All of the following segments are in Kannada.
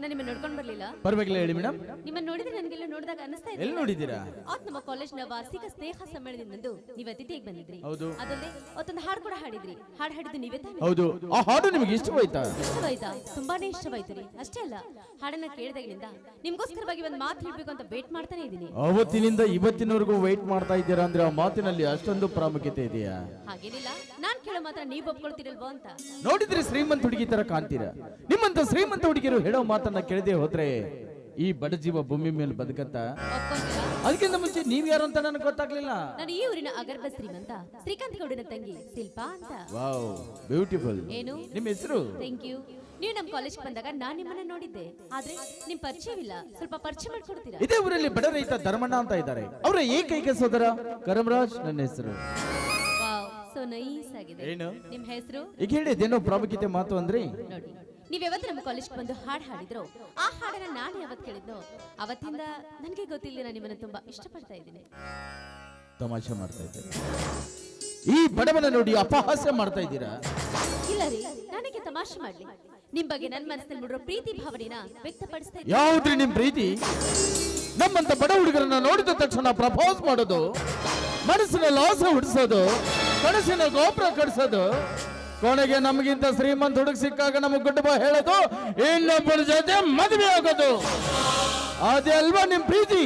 ನಾನು ನಿಮ್ಮನ್ನ ನೋಡ್ಕೊಂಡ್ ಬರ್ಲಿಲ್ಲ. ಪರವಾಗಿಲ್ಲ ಹೇಳಿ ಮೇಡಮ್. ನಿಮ್ಮನ್ನ ನೋಡಿದ್ರೆ ನನಗೆಲ್ಲ ನೋಡಿದಾಗ ಅನಿಸ್ತಾ ಇದೆ ಎಲ್ಲಿ ನೋಡಿದ್ದೀರಾ? ಅವತ್ ನಮ್ಮ ಕಾಲೇಜ್ನ ವಾರ್ಷಿಕ ಸ್ನೇಹ ಸಮ್ಮೇಳನದಿಂದಂದು ನೀವು ಅತಿಥಿಯಾಗಿ ಬಂದಿದ್ರಿ. ಹೌದು. ಅದಲ್ಲದೆ ಅವತ್ತೊಂದು ಹಾಡು ಕೂಡ ಹಾಡಿದ್ರಿ. ಹಾಡು ಹಾಡಿದ್ದು ನೀವೇ ತಾನೇ? ಹೌದು. ಆ ಹಾಡು ನಿಮಗೆ ಇಷ್ಟವಾಯ್ತಾ? ಇಷ್ಟವಾಯ್ತಾ? ತುಂಬಾನೇ ಇಷ್ಟವಾಯ್ತು ರೀ. ಅಷ್ಟೇ ಅಲ್ಲ ಹಾಡನ್ನ ಕೇಳಿದಾಗಿನಿಂದ ನಿಮ್ಗೋಸ್ಕರವಾಗಿ ಒಂದು ಮಾತು ಹೇಳ್ಬೇಕು ಅಂತ ವೇಟ್ ಮಾಡ್ತಾನೆ ಇದ್ದೀನಿ. ಅವತ್ತಿನಿಂದ ಇವತ್ತಿನವರೆಗೂ ವೇಟ್ ಮಾಡ್ತಾ ಇದ್ದೀರಾ ಅಂದ್ರೆ ಆ ಮಾತಿನಲ್ಲಿ ಅಷ್ಟೊಂದು ಪ್ರಾಮುಖ್ಯತೆ ಇದೆಯಾ? ಹಾಗೇನಿಲ್ಲ. ನಾನ್ ಕೇಳೋ ಮಾತ್ರ ನೀವ್ ಒಪ್ಕೊಳ್ತಿರಲ್ವೋ ಅಂತ. ನೋಡಿದ್ರೆ ಶ್ರೀಮಂತ ಹುಡುಗಿ ತರ ಕಾಣ್ತೀರಾ? ನಿಮ್ಮಂತ ಶ್ರೀಮಂತ ಹುಡುಗಿಯರು ಹೇಳೋ ಮಾತನ್ನ ಕೇಳದೆ ಹೋದ್ರೆ ಈ ಬಡ ಜೀವ ಭೂಮಿ ಮೇಲೆ ಬದುಕತ್ತ? ಅದಕ್ಕಿಂತ ಮುಂಚೆ ನೀವ್ ಯಾರು ಅಂತ ನನಗೆ ಗೊತ್ತಾಗ್ಲಿಲ್ಲ. ನಾನು ಈ ಊರಿನ ಅಗರ್ಭ ಶ್ರೀಮಂತ ಶ್ರೀಕಾಂತ್ ಗೌಡನ ತಂಗಿ ಶಿಲ್ಪಾ ಅಂತ. Wow beautiful. ಏನು? ನಿಮ್ಮ ಹೆಸರು? Thank you. ನೀವು ನಮ್ಮ ಕಾಲೇಜ್ ಬಂದಾಗ ನಾನು ನಿಮ್ಮನ್ನ ನೋಡಿದ್ದೆ. ಆದ್ರೆ ನಿಮ್ ಪರಿಚಯವಿಲ್ಲ. ಸ್ವಲ್ಪ ಪರಿಚಯ ಮಾಡ್ಕೊಡ್ತೀರಾ? ಇದೇ ಊರಲ್ಲಿ ಬಡ ರೈತ ಧರ್ಮಣ್ಣ ಅಂತ ಇದ್ದಾರೆ. ಅವರ ಏಕೈಕ ಸೋದರ ಕರಮರಾಜ್ ನನ್ನ ಹೆಸರು. ವಾವ್ ಸೋ ನೈಸ್ ಆಗಿದೆ. ಏನು? ನಿಮ್ ಹೆಸರು? ಈಗ ಹೇಳಿದ್ದೇನೋ ಪ್ರಾಮುಖ್ಯತೆ ಮಾತು ಅಂದ್ರೆ ನೋಡಿ. ನೀವ್ ಯಾವತ್ತು ನಮ್ಮ ಕಾಲೇಜ್ ಬಂದು ಹಾಡು ಹಾಡಿದ್ರು ಆ ಹಾಡನ್ನ ನಾನು ಯಾವತ್ತು ಕೇಳಿದ್ನೋ ಅವತ್ತಿಂದ ನನಗೆ ಗೊತ್ತಿಲ್ಲ ನಾನು ನಿಮ್ಮನ್ನ ತುಂಬಾ ಇಷ್ಟಪಡ್ತಾ ಇದ್ದೀನಿ. ತಮಾಷೆ ಮಾಡ್ತಾ ಇದ್ದೀನಿ ಈ ಬಡವನ ನೋಡಿ ಅಪಹಾಸ್ಯ ಮಾಡ್ತಾ ಇದ್ದೀರಾ? ಇಲ್ಲ ರೀ ನನಗೆ ತಮಾಷೆ ಮಾಡ್ಲಿ. ನಿಮ್ ಬಗ್ಗೆ ನನ್ನ ಮನಸ್ಸಿನಲ್ಲಿ ಮೂಡಿರೋ ಪ್ರೀತಿ ಭಾವನೆನ ವ್ಯಕ್ತಪಡಿಸ್ತಾ ಇದ್ದೀನಿ. ಯಾವ್ದ್ರಿ ನಿಮ್ ಪ್ರೀತಿ? ನಮ್ಮಂತ ಬಡ ಹುಡುಗರನ್ನ ನೋಡಿದ ತಕ್ಷಣ ಪ್ರಪೋಸ್ ಮಾಡೋದು ಮನಸ್ಸಿನ ಲಾಸ ಹುಡ್ಸೋದು ಕನಸಿನ ಗೋಪುರ ಕಟ್ಸೋದು ಕೊನೆಗೆ ನಮಗಿಂತ ಶ್ರೀಮಂತ ಹುಡುಗ ಸಿಕ್ಕಾಗ ನಮಗೆ ಗುಡ್ ಬಾ ಹೇಳೋದು, ಇನ್ನೊಬ್ಬರ ಜೊತೆ ಮದುವೆ ಆಗೋದು. ಅದೇ ನಿಮ್ಮ ನಿಮ್ ಪ್ರೀತಿ?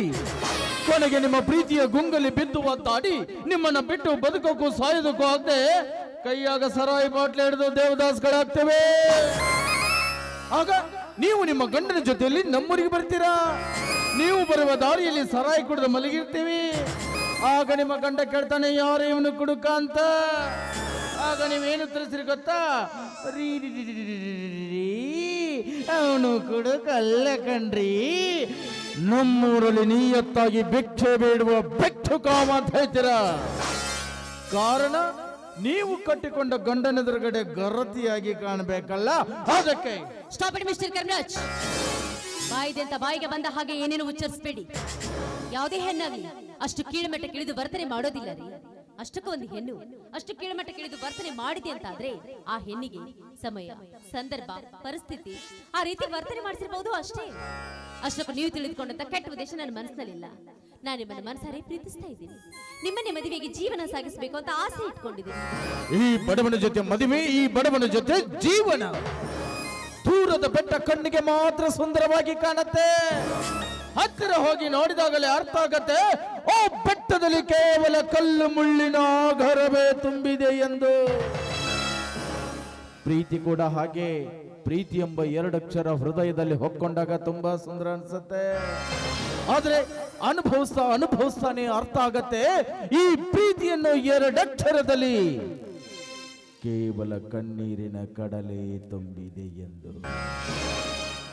ಕೊನೆಗೆ ನಿಮ್ಮ ಪ್ರೀತಿಯ ಗುಂಗಲಿ ಬಿದ್ದು ಒದ್ದಾಡಿ, ನಿಮ್ಮನ್ನ ಬಿಟ್ಟು ಬದುಕೋಕ್ಕೂ ಸಾಯೋದಕ್ಕೂ ಆಗದೆ ಕೈಯಾಗ ಸರಾಯಿ ಬಾಟ್ಲಿ ಹಿಡಿದು ದೇವದಾಸ್ಗಳಾಗ್ತೇವೆ. ಆಗ ನೀವು ನಿಮ್ಮ ಗಂಡನ ಜೊತೆಯಲ್ಲಿ ನಮ್ಮೂರಿಗೆ ಬರ್ತೀರಾ? ನೀವು ಬರುವ ದಾರಿಯಲ್ಲಿ ಸರಾಯಿ ಕುಡಿದು ಮಲಗಿರ್ತೀವಿ. ಆಗ ನಿಮ್ಮ ಗಂಡ ಕೇಳ್ತಾನೆ, ಯಾರು ಇವನು ಕುಡುಕ ಅಂತ? ಆಗ ನೀವೇನು ತಿಳಿಸ್ರಿ ಗೊತ್ತಾ? ರೀ ಅವನು ಕೂಡ ಕಲ್ಲ ಕಣ್ರಿ. ನಮ್ಮೂರಲ್ಲಿ ನೀಯತ್ತಾಗಿ ಭಿಕ್ಷೆ ಬೇಡುವ ಕಾಮ ಅಂತ ಹೇಳ್ತೀರಾ? ಕಾರಣ ನೀವು ಕಟ್ಟಿಕೊಂಡ ಗಂಡನೆದುರುಗಡೆ ಗರತಿಯಾಗಿ ಕಾಣಬೇಕಲ್ಲ? ಅದಕ್ಕೆ ಸ್ಟಾಪ್ ಇಟ್ ಮಿಸ್ಟರ್ ಕರ್ಮರಾಜ್ ಬಾಯಿದೆ ಅಂತ ಬಾಯಿಗೆ ಬಂದ ಹಾಗೆ ಏನೇನು ಉಚ್ಚರಿಸಬೇಡಿ. ಯಾವುದೇ ಹೆಣ್ಣಾಗಲಿ ಅಷ್ಟು ಕೀಳುಮಟ್ಟಕ್ಕೆ ಕಿಳಿದು ವರ್ತನೆ ಮಾಡೋದಿಲ್ಲ ರೀ. ಅಷ್ಟಕ್ಕೂ ಒಂದು ಹೆಣ್ಣು, ಅಷ್ಟು ಕೀಳಮಟ್ಟ ಕೇಳಿದು ವರ್ತನೆ ಮಾಡಿದೆ ಅಂತಾದ್ರೆ ಆ ಹೆಣ್ಣಿಗೆ ಸಮಯ, ಸಂದರ್ಭ, ಪರಿಸ್ಥಿತಿ ಆ ರೀತಿ ವರ್ತನೆ ಮಾಡಿಸಿರ್ಬಹುದು ಅಷ್ಟೇ. ಅಷ್ಟಕ್ಕೂ ನೀವು ತಿಳಿದುಕೊಂಡಂತ ಕೆಟ್ಟ ಉದ್ದೇಶ ನನ್ನ ಮನಸ್ಸಿನಲ್ಲಿಲ್ಲ. ನಾನು ನಿಮ್ಮನ್ನ ಮನಸಾರೆ ಪ್ರೀತಿಸ್ತಾ ಇದ್ದೀನಿ. ನಿಮ್ಮನ್ನೇ ಮದುವೆಗೆ ಜೀವನ ಸಾಗಿಸಬೇಕು ಅಂತ ಆಸೆ ಇಟ್ಕೊಂಡಿದ್ದೀನಿ. ಈ ಬಡವನ ಜೊತೆ ಮದುವೆ, ಈ ಬಡವನ ಜೊತೆ ಜೀವನ. ದೂರದ ಬೆಟ್ಟ ಕಣ್ಣಿಗೆ ಮಾತ್ರ ಸುಂದರವಾಗಿ ಕಾಣುತ್ತೆ. ಹತ್ತಿರ ಹೋಗಿ ನೋಡಿದಾಗಲೇ ಅರ್ಥ ಆಗತ್ತೆ. ಓ, ಬೆಟ್ಟದಲ್ಲಿ ಕೇವಲ ಕಲ್ಲು ಮುಳ್ಳಿನ ಘರವೇ ತುಂಬಿದೆ ಎಂದು. ಪ್ರೀತಿ ಕೂಡ ಹಾಗೆ. ಪ್ರೀತಿ ಎಂಬ ಎರಡಕ್ಷರ ಹೃದಯದಲ್ಲಿ ಹೊಕ್ಕೊಂಡಾಗ ತುಂಬಾ ಸುಂದರ ಅನ್ಸುತ್ತೆ. ಆದ್ರೆ ಅನುಭವಿಸ್ತಾ ಅನುಭವಿಸ್ತಾನೆ ಅರ್ಥ ಆಗತ್ತೆ. ಈ ಪ್ರೀತಿಯನ್ನು ಎರಡಕ್ಷರದಲ್ಲಿ ಕೇವಲ ಕಣ್ಣೀರಿನ ಕಡಲೆ ತುಂಬಿದೆ ಎಂದು.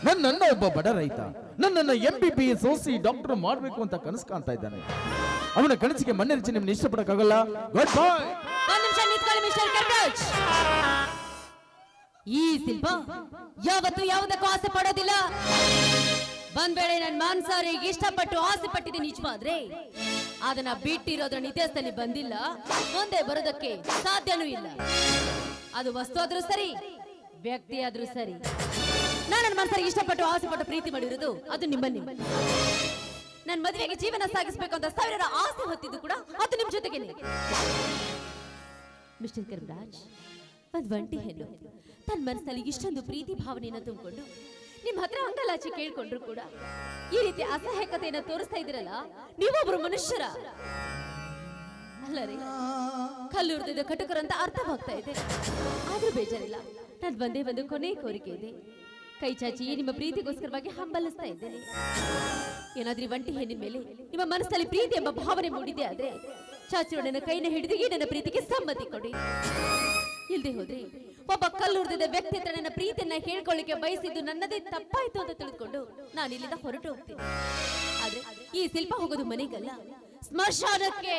ನನ್ನನ್ನ ಒಬ್ಬ ಬಡ ರೈತ. ನನ್ನನ್ನು ಎಂ ಬಿ ಬಿ ಎಸ್ ಓಸಿ ಡಾಕ್ಟರ್ ಮಾಡಬೇಕು ಅಂತ ಕನಸು ಕಾಣ್ತಾ ಇದ್ದಾನೆ. ಅವನ ಕನಸಿಗೆ ಮಣ್ಣೆರಚಿ ನಿಮ್ನ ಇಷ್ಟಪಡಕ್ಕಾಗಲ್ಲ. ಗುಡ್ ಬಾಯ್ ಒಂದ್ ಈ ಶಿಲ್ಪ ಯಾವತ್ತು ಯಾವುದಕ್ಕೂ ಆಸೆ ಪಡೋದಿಲ್ಲ. ಬಂದ್ ವೇಳೆ ನನ್ ಮಾನ್ಸಾರಿಗೆ ಇಷ್ಟಪಟ್ಟು ಆಸೆ ಪಟ್ಟಿದೆ ನಿಜವಾದ್ರೆ, ಅದನ್ನ ಬಿಟ್ಟಿರೋದ್ರ ಇತಿಹಾಸದಲ್ಲಿ ಬಂದಿಲ್ಲ. ಮುಂದೆ ಬರೋದಕ್ಕೆ ಸಾಧ್ಯನೂ ಇಲ್ಲ. ಅದು ವಸ್ತು ಆದ್ರೂ ಸರಿ, ವ್ಯಕ್ತಿ ಆದ್ರೂ ಸರಿ. ನಾನು ನನ್ನ ಮನಸ್ಸಲ್ಲಿ ಇಷ್ಟಪಟ್ಟು ಆಸೆ ಪಟ್ಟು ಪ್ರೀತಿ ಮಾಡಿರೋದು ಅದು ನಿಮ್ಮನ್ನೇ. ನನ್ನ ಮದುವೆಗೆ ಜೀವನ ಸಾಗಿಸಬೇಕು ಅಂತ ಸಾವಿರ ಆಸೆ ಹೊತ್ತಿದ್ದು ಕೂಡ ಅದು ನಿಮ್ಮ ಜೊತೆಗೇನೆ. ಮಿಸ್ಟರ್ ಕರ್ಮರಾಜ್, ಒಂದು ಒಂಟಿ ಹೆಣ್ಣು. ತನ್ನ ಮನಸ್ಸಲ್ಲಿ ಇಷ್ಟೊಂದು ಪ್ರೀತಿ ಭಾವನೆಯನ್ನು ತುಂಬಿಕೊಂಡು ನಿಮ್ಮ ಹತ್ರ ಅಂಗಲಾಚಿ ಕೇಳ್ಕೊಂಡ್ರು ಕೂಡ ಈ ರೀತಿ ಅಸಹಾಯಕತೆಯನ್ನು ತೋರಿಸ್ತಾ ಇದ್ದೀರಲ್ಲ, ನೀವೊಬ್ರು ಮನುಷ್ಯರ. ಅಲ್ಲ ರೀ ಕಟುಕರು ಅಂತ ಅರ್ಥವಾಗ್ತಾ ಇದೆ. ಆದ್ರೂ ಬೇಜಾರಿಲ್ಲ. ನನ್ ಬಂದೇ ಒಂದು ಕೊನೆ ಕೋರಿಕೆ ಇದೆ. ಕೈ ಚಾಚಿ ನಿಮ್ಮ ಪ್ರೀತಿಗೋಸ್ಕರವಾಗಿ ಹಂಬಲಿಸ್ತಾ ಇದ್ದೇನೆ. ಏನಾದ್ರೂ ಒಂಟಿ ಹೆಣ್ಣಿನ ಮೇಲೆ ನಿಮ್ಮ ಮನಸ್ಸಲ್ಲಿ ಪ್ರೀತಿ ಎಂಬ ಭಾವನೆ ಮೂಡಿದೆ ಆದ್ರೆ ಚಾಚಿಯು ನನ್ನ ಕೈನ ಹಿಡಿದು ಈ ನನ್ನ ಪ್ರೀತಿಗೆ ಸಮ್ಮತಿ ಕೊಡಿ. ಇಲ್ದೆ ಹೋದ್ರೆ ಒಬ್ಬ ಕಲ್ಲುರ್ದಿದ ವ್ಯಕ್ತಿ ಹತ್ರ ನನ್ನ ಪ್ರೀತಿಯನ್ನ ಹೇಳ್ಕೊಳ್ಳಿಕ್ಕೆ ಬಯಸಿದ್ದು ನನ್ನದೇ ತಪ್ಪಾಯ್ತು ಅಂತ ತಿಳಿದುಕೊಂಡು ನಾನು ಇಲ್ಲಿಂದ ಹೊರಟು ಹೋಗ್ತೀನಿ. ಆದ್ರೆ ಈ ಶಿಲ್ಪ ಹೋಗೋದು ಮನೆಗಲ್ಲ, ಸ್ಮಶಾನಕ್ಕೆ.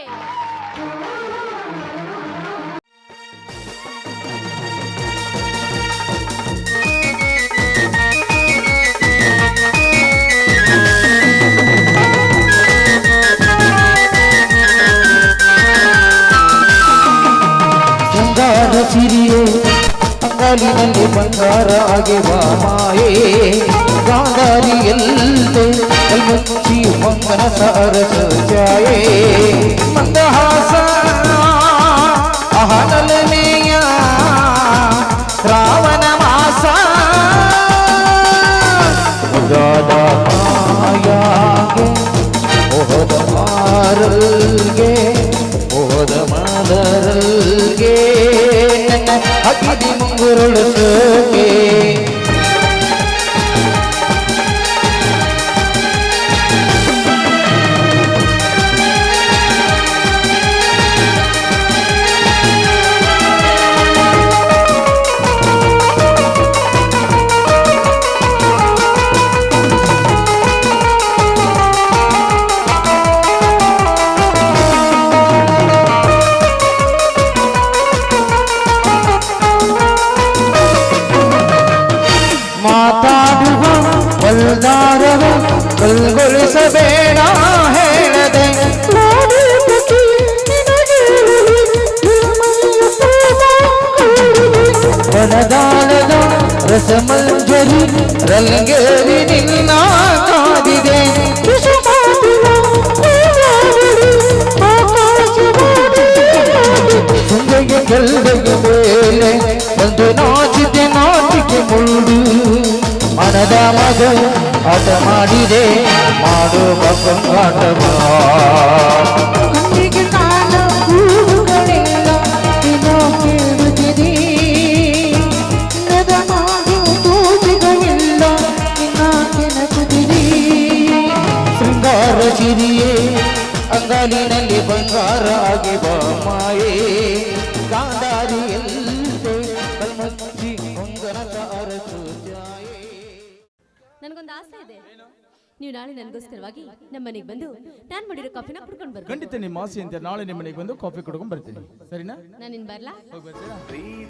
ಬಾಂಗಾಲಿನಲ್ಲಿ ಬಂಗಾರ ಆಗಿವ ಮಾಯೇ ಬಾಂಗಾಲಿಯಲ್ಲೇ ಕಲ್ಮಚ್ಚಿ ಮಂಗನ ಸಾರಸ ಜಾಯೇ ಮಂದಹಾಸ, ಅಹನಲನೆಯ ರಾವಣ ಮಾಸ. ಉದಾದ ಮಾಯಾಗೆ ಓದ ಮಾರಲ್ಗೆ ಓದ ಮಾದರಲ್ ರಂಗೇರಿ ನಿನ್ನ ಕಾದಿದೆ ಸಂಜೆಗೆ ಕೆಲ್ಲೆಗೆ ಮೇಲೆ ಒಂದು ನಾಚಿದೆ ನಾಚಿಕೆ ಮುಳ್ಳು ಮನದ ಮಗ ಆಟ ಮಾಡಿದೆ ಮಾಡುವ ಕಂಗಾಟವ ನನಗೊಂದು ಆಸೆ ಇದೆ. ನೀವು ನಾಳೆ ನನಗೋಸ್ಕರವಾಗಿ ನಮ್ಮ ಮನೆಗೆ ಬಂದು ನಾನು ಮಾಡಿರೋ ಕಾಫಿನ ಕುಡ್ಕೊಂಡು ಬರ್ತೀನಿ ಖಂಡಿತ ನಿಮ್ಮ ಆಸೆ ಅಂತ ನಾಳೆ ನಿಮ್ಮ ಮನೆಗೆ ಬಂದು ಕಾಫಿ ಕುಡ್ಕೊಂಡು ಬರ್ತೀನಿ. ಸರಿನಾ? ನಾನು ಇನ್ ಬರ್ಲಾ? ಹೋಗಿ ಬರ್ತೀರಾ